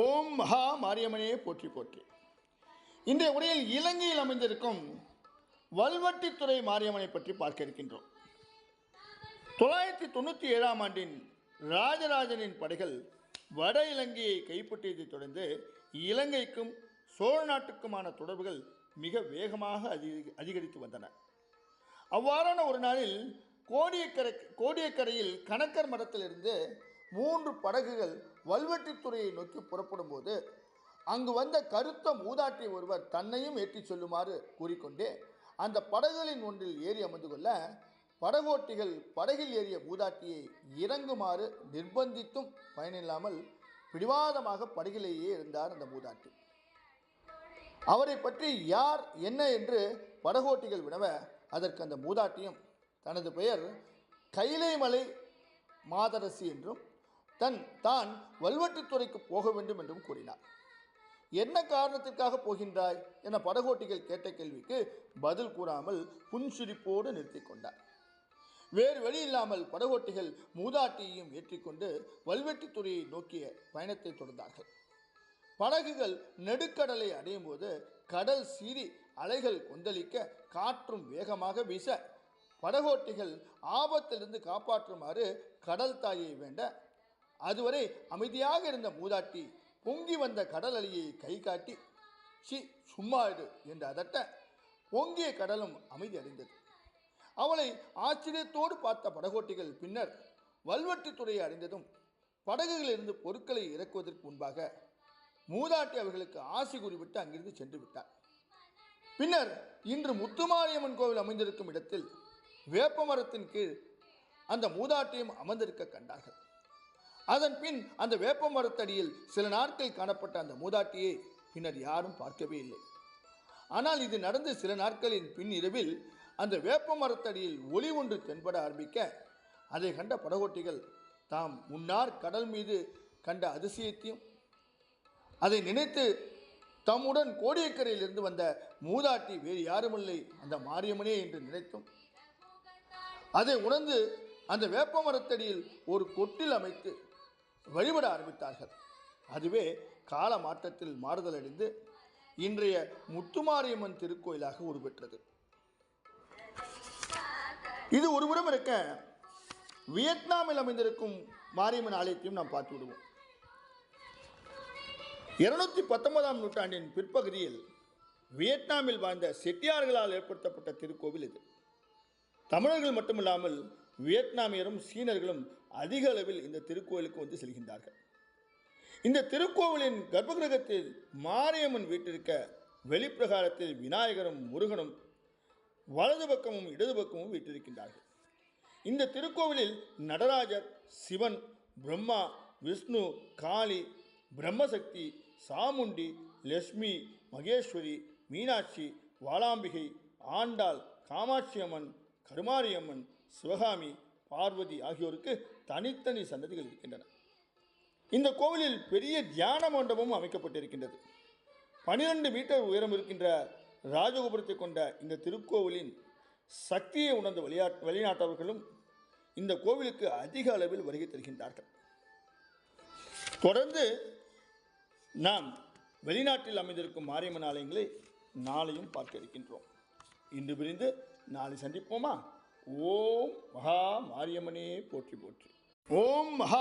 ஓம் மகா மாரியம்மனே போற்றி போற்றி. இன்றைய உரையில் இலங்கையில் அமைந்திருக்கும் வல்வட்டித்துறை மாரியம்மனை பற்றி பார்க்க இருக்கின்றோம். தொள்ளாயிரத்தி தொண்ணூற்றி ஏழாம் ஆண்டின் ராஜராஜனின் படைகள் வட இலங்கையை கைப்பற்றியதைத் தொடர்ந்து இலங்கைக்கும் சோழ நாட்டுக்குமான தொடர்புகள் மிக வேகமாக அதிக அதிகரித்து வந்தன. அவ்வாறான ஒரு நாளில் கோடியக்கரை கோடியக்கரையில் கணக்கர் மடத்திலிருந்து மூன்று படகுகள் வல்வெட்டித்துறையை நோக்கி புறப்படும் போது அங்கு வந்த கருத்த மூதாட்டி ஒருவர் தன்னையும் ஏற்றிச் சொல்லுமாறு கூறிக்கொண்டே அந்த படகுகளின் ஒன்றில் ஏறி அமர்ந்து கொள்ள படகோட்டிகள் படகில் ஏறிய மூதாட்டியை இறங்குமாறு நிர்பந்தித்தும் பயனில்லாமல் பிடிவாதமாக படகிலேயே இருந்தார் அந்த மூதாட்டி. அவரை பற்றி யார் என்ன என்று படகோட்டிகள் வினவ அதற்கு அந்த மூதாட்டியும் தனது பெயர் கைலைமலை மாதரசி என்றும் தன் தான் வல்வெட்டுத்துறைக்கு போக வேண்டும் என்றும் கூறினார். என்ன காரணத்திற்காக போகின்றாய்? என படகோட்டிகள் கேட்ட கேள்விக்கு பதில் கூறாமல் புன்சிரிப்போடு நிறுத்தி கொண்டார். வேறு வழி இல்லாமல் படகோட்டிகள் மூதாட்டியையும் ஏற்றிக்கொண்டு வல்வெட்டித்துறையை நோக்கிய பயணத்தை தொடர்ந்தார்கள். படகுகள் நெடுக்கடலை அடையும் போது கடல் சீறி அலைகள் கொந்தளிக்க காற்றும் வேகமாக வீச படகோட்டிகள் ஆபத்திலிருந்து காப்பாற்றுமாறு கடல் தாயை வேண்ட அதுவரை அமைதியாக இருந்த மூதாட்டி பொங்கி வந்த கடல் அலையை கை காட்டி சி சும்மா இது என்று அதட்ட பொங்கிய கடலும் அமைதி அடைந்தது. அவளை ஆச்சரியத்தோடு பார்த்த படகோட்டிகள் பின்னர் வல்வெட்டித்துறையை அடைந்ததும் படகுகளிலிருந்து பொருட்களை இறக்குவதற்கு முன்பாக மூதாட்டி அவர்களுக்கு ஆசி கூறிவிட்டு அங்கிருந்து சென்று விட்டார் பின்னர் இன்று முத்துமாரியம்மன் கோவில் அமைந்திருக்கும் இடத்தில் வேப்பமரத்தின் கீழ் அந்த மூதாட்டியும் அமர்ந்திருக்க கண்டார்கள். அதன் பின் அந்த வேப்ப மரத்தடியில் சில நாட்கள் காணப்பட்ட அந்த மூதாட்டியை பின்னர் யாரும் பார்க்கவே இல்லை. ஆனால் இது நடந்து சில நாட்களின் பின் இரவில் அந்த வேப்ப மரத்தடியில் ஒளி ஒன்று தென்பட ஆரம்பிக்க அதை கண்ட படகோட்டிகள் தாம் முன்னார் கடல் மீது கண்ட அதிசயத்தையும் அதை நினைத்து தம்முடன் கோடியக்கரையிலிருந்து வந்த மூதாட்டி வேறு யாருமில்லை அந்த மாரியம்மனே என்று நினைத்தும் அதை உணர்ந்து அந்த வேப்ப மரத்தடியில் ஒரு கொட்டில் அமைத்து வழிபட ஆரம்பித்தார்கள். அதுவே கால மாற்றத்தில் மாறுதலடைந்து இன்றைய முத்துமாரியம்மன் திருக்கோயிலாக உருப்பெற்றது இது ஒருபுறம் இருக்க வியட்நாமில் அமைந்திருக்கும் மாரியம்மன் ஆலயத்தையும் நாம் பார்த்து விடுவோம். இருநூத்தி பத்தொன்பதாம் நூற்றாண்டின் பிற்பகுதியில் வியட்நாமில் வாழ்ந்த செட்டியார்களால் ஏற்படுத்தப்பட்ட திருக்கோவில் இது. தமிழர்கள் மட்டுமில்லாமல் வியட்நாமியரும் சீனர்களும் அதிக அளவில் இந்த திருக்கோயிலுக்கு வந்து செல்கின்றார்கள். இந்த திருக்கோவிலின் கர்ப்பகிரகத்தில் மாரியம்மன் வீட்டிற்க வெளிப்பிரகாரத்தில் விநாயகரும் முருகனும் வலது பக்கமும் இடது பக்கமும் வீட்டிருக்கின்றார்கள். இந்த திருக்கோவிலில் நடராஜர் சிவன் பிரம்மா விஷ்ணு காளி பிரம்மசக்தி சாமுண்டி லட்சுமி மகேஸ்வரி மீனாட்சி வாளாம்பிகை ஆண்டாள் காமாட்சி அம்மன் கருமாரியம்மன் சிவகாமி பார்வதி ஆகியோருக்கு தனித்தனி சன்னதிகள் இருக்கின்றன. இந்த கோவிலில் பெரிய தியான மண்டபமும் அமைக்கப்பட்டிருக்கின்றது. பனிரெண்டு மீட்டர் உயரம் இருக்கின்ற ராஜகோபுரத்தை கொண்ட இந்த திருக்கோவிலின் சக்தியை உணர்ந்த வெளியா வெளிநாட்டவர்களும் இந்த கோவிலுக்கு அதிக அளவில் வருகை தருகின்றார்கள். தொடர்ந்து நாம் வெளிநாட்டில் அமைந்திருக்கும் மாரியம்மன் ஆலயங்களை நாளையும் பார்க்க இருக்கின்றோம். இன்று பிரிந்து நாளை சந்திப்போமா? ஓம் மகா மாரியம்மனே போற்றி போற்றி. ஓம் மகா